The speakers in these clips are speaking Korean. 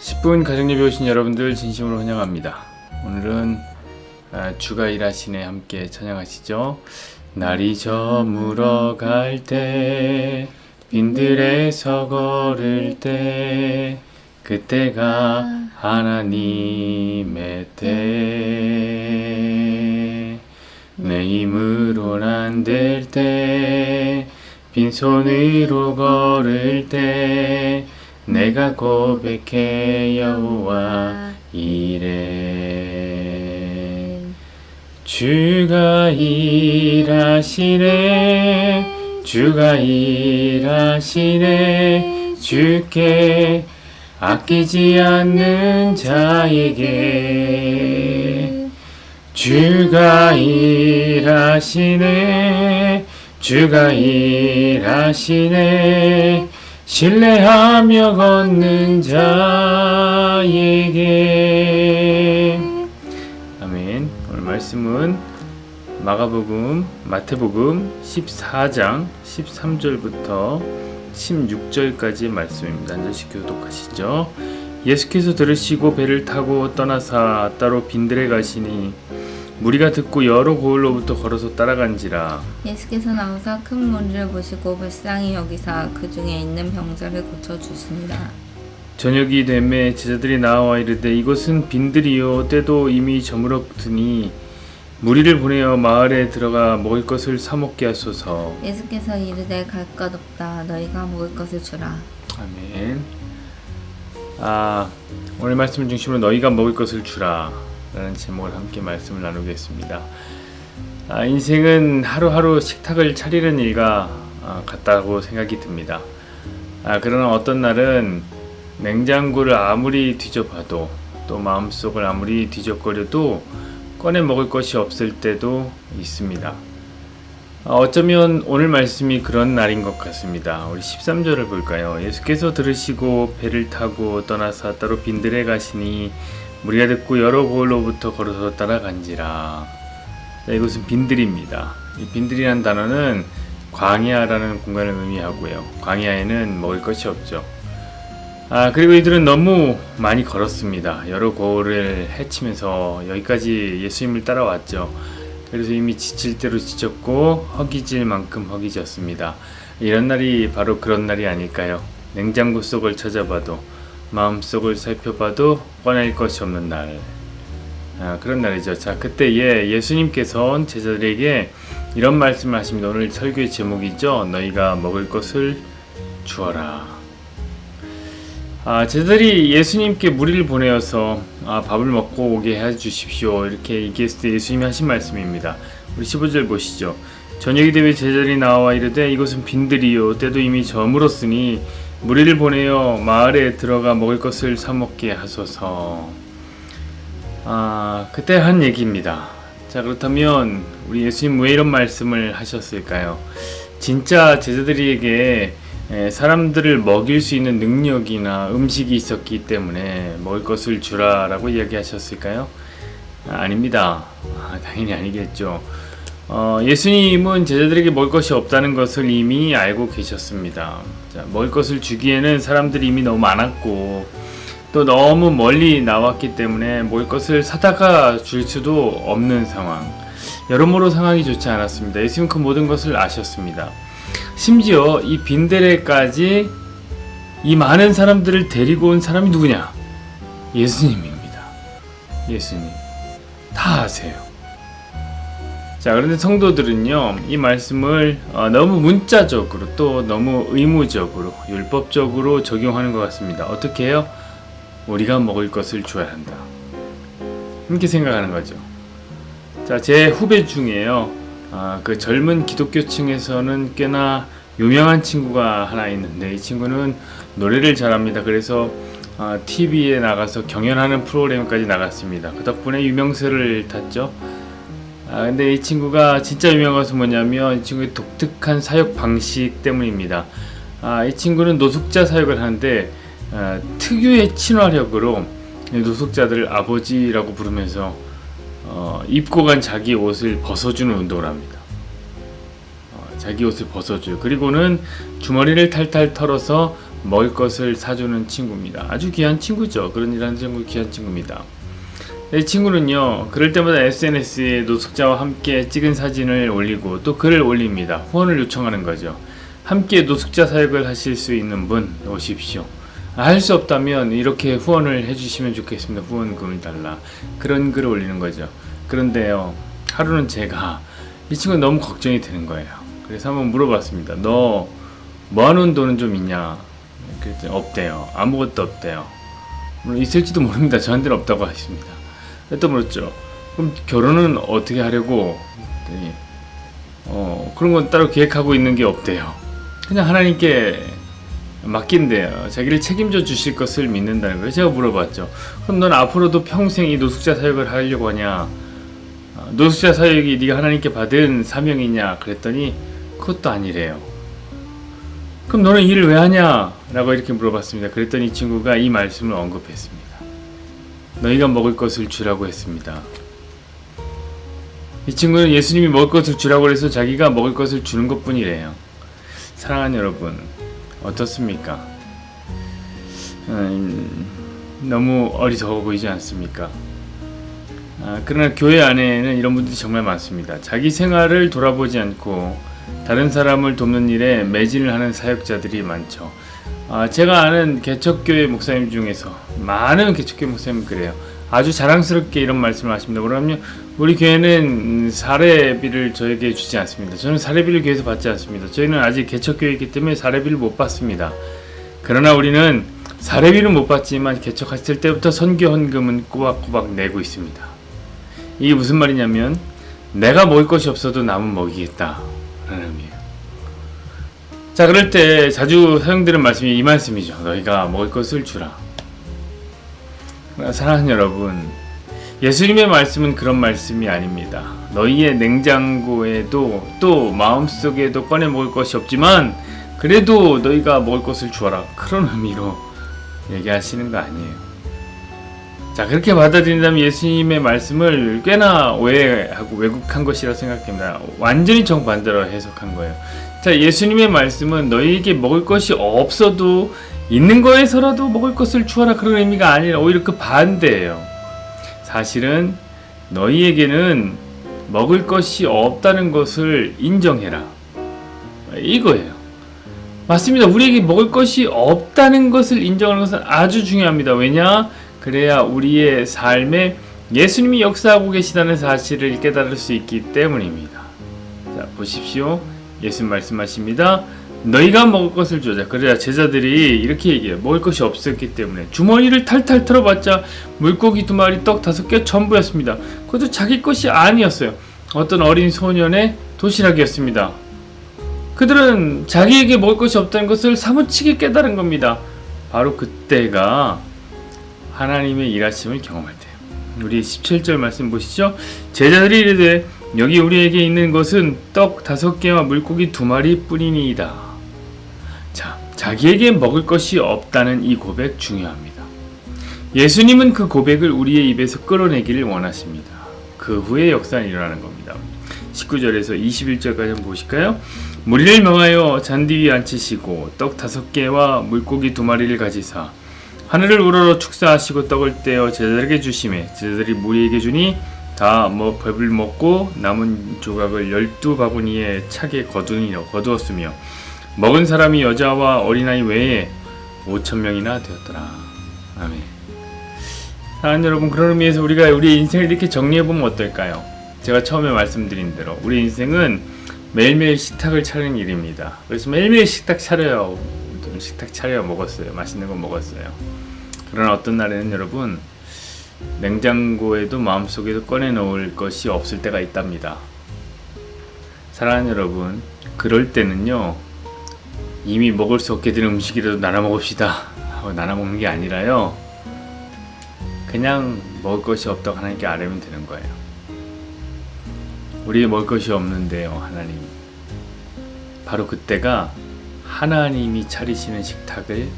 10분 가정예배 오신 여러분들 진심으로 환영합니다. 오늘은 아, 주가 일하시네 함께 찬양하시죠. 날이 저물어 갈 때 빈들에서 걸을 때 그때가 하나님의 때내 힘으론 안될 때, 빈손으로 걸을 때, 내가 고백해 여호와 이래. 주가 일하시네, 주가 일하시네, 주께 아끼지 않는 자에게. 주가 일하시네 주가 일하시네 신뢰하며 걷는 자에게. 아멘. 오늘 말씀은 마가복음 마태복음 14장 13절부터 16절까지의 말씀입니다. 한 절씩 교독하시죠. 예수께서 들으시고 배를 타고 떠나사 따로 빈들에 가시니 무리가 듣고 여러 고을로부터 걸어서 따라간지라 예수께서 나오사 큰 무리를 보시고 불쌍히 여기사 그 중에 있는 병자를 고쳐 주십니다. 저녁이 되매 제자들이 나와 이르되 이곳은 빈들이요 때도 이미 저물었으니 무리를 보내어 마을에 들어가 먹을 것을 사 먹게 하소서 예수께서 이르되 갈 것 없다 너희가 먹을 것을 주라. 아멘 아 오늘 말씀 중심으로 너희가 먹을 것을 주라 라는 제목을 함께 말씀을 나누겠습니다 아, 인생은 하루하루 식탁을 차리는 일과 아, 같다고 생각이 듭니다 아, 그러나 어떤 날은 냉장고를 아무리 뒤져봐도 또 마음속을 아무리 뒤적거려도 꺼내 먹을 것이 없을 때도 있습니다. 아, 어쩌면 오늘 말씀이 그런 날인 것 같습니다. 우리 13절을 볼까요? 예수께서 들으시고 배를 타고 떠나사 따로 빈들에 가시니 무리가 듣고 여러 고을로부터 걸어서 따라간지라. 자, 이곳은 빈들입니다. 이 빈들이라는 단어는 광야라는 공간을 의미하고요. 광야에는 먹을 것이 없죠. 아, 그리고 이들은 너무 많이 걸었습니다. 여러 고을을 헤치면서 여기까지 예수님을 따라왔죠. 그래서 이미 지칠 대로 지쳤고 허기질 만큼 허기졌습니다. 이런 날이 바로 그런 날이 아닐까요? 냉장고 속을 찾아봐도 마음속을 살펴봐도 꺼낼 것이 없는 날. 아, 그런 날이죠. 자, 그때에 예수님께서 제자들에게 이런 말씀을 하십니다. 오늘 설교의 제목이죠. 너희가 먹을 것을 주어라. 아, 제자들이 예수님께 무리를 보내어서 아, 밥을 먹고 오게 해 주십시오. 이렇게 얘기했을 때 예수님이 하신 말씀입니다. 우리 15절 보시죠. 저녁이 되매 제자들이 나와 이르되 이곳은 빈들이요 때도 이미 저물었으니 무리를 보내어 마을에 들어가 먹을 것을 사 먹게 하소서. 아, 그때 한 얘기입니다. 자, 그렇다면 우리 예수님 왜 이런 말씀을 하셨을까요? 진짜 제자들에게 에, 사람들을 먹일 수 있는 능력이나 음식이 있었기 때문에 먹을 것을 주라라고 이야기하셨을까요? 아, 아닙니다. 아, 당연히 아니겠죠. 어, 예수님은 제자들에게 먹을 것이 없다는 것을 이미 알고 계셨습니다. 자, 먹을 것을 주기에는 사람들이 이미 너무 많았고 또 너무 멀리 나왔기 때문에 먹을 것을 사다가 줄 수도 없는 상황. 여러모로 상황이 좋지 않았습니다. 예수님 그 모든 것을 아셨습니다. 심지어 이 빈데레까지 이 많은 사람들을 데리고 온 사람이 누구냐? 예수님입니다. 예수님. 다 아세요. 자, 그런데 성도들은요, 이 말씀을 어, 너무 문자적으로 또 너무 의무적으로, 율법적으로 적용하는 것 같습니다. 어떻게 해요? 우리가 먹을 것을 줘야 한다. 이렇게 생각하는 거죠. 자, 제 후배 중에요. 아, 그 젊은 기독교층에서는 꽤나 유명한 친구가 하나 있는데 이 친구는 노래를 잘합니다. 그래서 아, TV에 나가서 경연하는 프로그램까지 나갔습니다. 그 덕분에 유명세를 탔죠. 아, 근데 이 친구가 진짜 유명한 것은 뭐냐면 이 친구의 독특한 사역 방식 때문입니다. 아, 이 친구는 노숙자 사역을 하는데 아, 특유의 친화력으로 이 노숙자들을 아버지라고 부르면서 어, 입고 간 자기 옷을 벗어주는 운동을 합니다. 어, 자기 옷을 벗어줘요. 그리고는 주머니를 탈탈 털어서 먹을 것을 사주는 친구입니다. 아주 귀한 친구죠. 그런 일 하는 친구 귀한 친구입니다. 이 친구는요, 그럴 때마다 SNS에 노숙자와 함께 찍은 사진을 올리고 또 글을 올립니다. 후원을 요청하는 거죠. 함께 노숙자 사역을 하실 수 있는 분 오십시오. 할수 없다면 이렇게 후원을 해주시면 좋겠습니다. 후원금을 달라. 그런 글을 올리는 거죠. 그런데요, 하루는 제가 이 친구 너무 걱정이 되는 거예요. 그래서 한번 물어봤습니다. 너 모아놓은 돈은 좀 있냐? 그랬더니 없대요. 아무것도 없대요. 물론 있을지도 모릅니다. 저한테는 없다고 하십니다. 또 물었죠. 그럼 결혼은 어떻게 하려고? 그랬더니 어 그런 건 따로 계획하고 있는 게 없대요. 그냥 하나님께 맡긴대요. 자기를 책임져 주실 것을 믿는다는 거예요. 제가 물어봤죠. 그럼 넌 앞으로도 평생 이 노숙자 사역을 하려고 하냐? 아, 노숙자 사역이 네가 하나님께 받은 사명이냐? 그랬더니 그것도 아니래요. 그럼 너는 일을 왜 하냐? 라고 이렇게 물어봤습니다. 그랬더니 이 친구가 이 말씀을 언급했습니다. 너희가 먹을 것을 주라고 했습니다. 이 친구는 예수님이 먹을 것을 주라고 해서 자기가 먹을 것을 주는 것 뿐이래요. 사랑하는 여러분, 어떻습니까? 음, 너무 어리석어 보이지 않습니까? 아, 그러나 교회 안에는 이런 분들이 정말 많습니다. 자기 생활을 돌아보지 않고 다른 사람을 돕는 일에 매진을 하는 사역자들이 많죠. 아, 제가 아는 개척교회 목사님 중에서 많은 개척교회 목사님 그래요. 아주 자랑스럽게 이런 말씀을 하십니다. 뭐냐면 우리 교회는 음, 사례비를 저에게 주지 않습니다. 저는 사례비를 교회에서 받지 않습니다. 저희는 아직 개척교회이기 때문에 사례비를 못 받습니다. 그러나 우리는 사례비는 못 받지만 개척했을 때부터 선교 헌금은 꼬박꼬박 내고 있습니다. 이게 무슨 말이냐면 내가 먹을 것이 없어도 남은 먹이겠다 라는 의미예요. 자 그럴 때 자주 사용되는 말씀이 이 말씀이죠. 너희가 먹을 것을 주라. 사랑하는 여러분, 예수님의 말씀은 그런 말씀이 아닙니다. 너희의 냉장고에도 또 마음속에도 꺼내 먹을 것이 없지만 그래도 너희가 먹을 것을 주어라. 그런 의미로 얘기하시는 거 아니에요. 자 그렇게 받아들인다면 예수님의 말씀을 꽤나 오해하고 왜곡한 것이라 생각합니다. 완전히 정반대로 해석한 거예요. 자 예수님의 말씀은 너희에게 먹을 것이 없어도 있는 거에서라도 먹을 것을 주어라 그런 의미가 아니라 오히려 그 반대예요. 사실은 너희에게는 먹을 것이 없다는 것을 인정해라. 이거예요. 맞습니다. 우리에게 먹을 것이 없다는 것을 인정하는 것은 아주 중요합니다. 왜냐? 그래야 우리의 삶에 예수님이 역사하고 계시다는 사실을 깨달을 수 있기 때문입니다. 자, 보십시오. 예수님 말씀하십니다. 너희가 먹을 것을 주자. 그래야 제자들이 이렇게 얘기해요. 먹을 것이 없었기 때문에 주머니를 탈탈 털어봤자 물고기 두 마리, 떡 다섯 개 전부였습니다. 그것도 자기 것이 아니었어요. 어떤 어린 소년의 도시락이었습니다. 그들은 자기에게 먹을 것이 없다는 것을 사무치게 깨달은 겁니다. 바로 그때가 하나님의 일하심을 경험할 때요. 우리 17절 말씀 보시죠. 제자들이 이르되 여기 우리에게 있는 것은 떡 다섯 개와 물고기 두 마리 뿐이니이다. 자, 자기에게 먹을 것이 없다는 이 고백 중요합니다. 예수님은 그 고백을 우리의 입에서 끌어내기를 원하십니다. 그 후에 역사는 일어나는 겁니다. 19절에서 21절까지 한번 보실까요? 무리를 명하여 잔디 위에 앉히시고 떡 다섯 개와 물고기 두 마리를 가지사 하늘을 우러러 축사하시고 떡을 떼어 제자들에게 주심에 제자들이 무리에게 주니 다 뭐 밥을 먹고 남은 조각을 열두 바구니에 차게 거두니라 거두었으며 먹은 사람이 여자와 어린아이 외에 5천 명이나 되었더라. 아멘. 사랑하는 여러분 그런 의미에서 우리가 우리 인생을 이렇게 정리해 보면 어떨까요? 제가 처음에 말씀드린 대로 우리 인생은 매일매일 식탁을 차리는 일입니다. 그래서 매일매일 식탁 차려요. 저는 식탁 차려 먹었어요. 맛있는 거 먹었어요. 그러나 어떤 날에는 여러분 냉장고에도 마음속에도 꺼내 놓을 것이 없을 때가 있답니다. 사랑하는 여러분, 그럴 때는요, 이미 먹을 수 없게 된 음식이라도 나눠 먹읍시다. 나눠 먹는 게 아니라요, 그냥 먹을 것이 없다고 하나님께 아뢰면 되는 거예요. 우리에게 먹을 것이 없는데요, 하나님. 바로 그때가 하나님이 차리시는 식탁을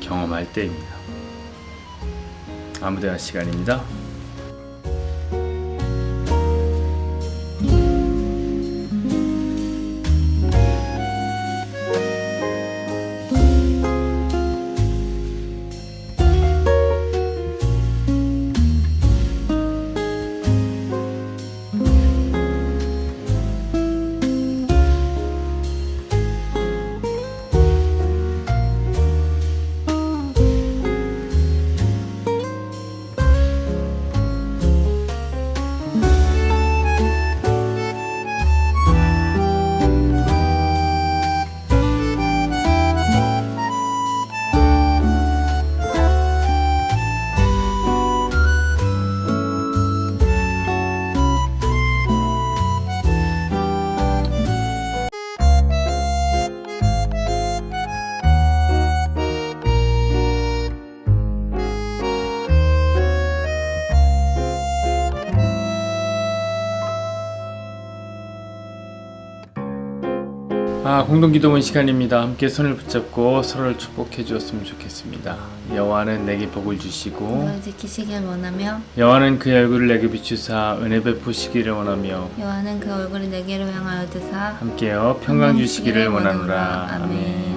경험할 때입니다. 아무데나 시간입니다. 아, 공동기도문 시간입니다. 함께 손을 붙잡고 서로를 축복해 주었으면 좋겠습니다. 여호와는 내게 복을 주시고 지키시길 원하며 여호와는 그의 얼굴을 내게 비추사 은혜 베푸시기를 원하며 여호와는 그 얼굴을 내게로 향하여 드사 함께여 평강 주시기를 원하노라. 아멘.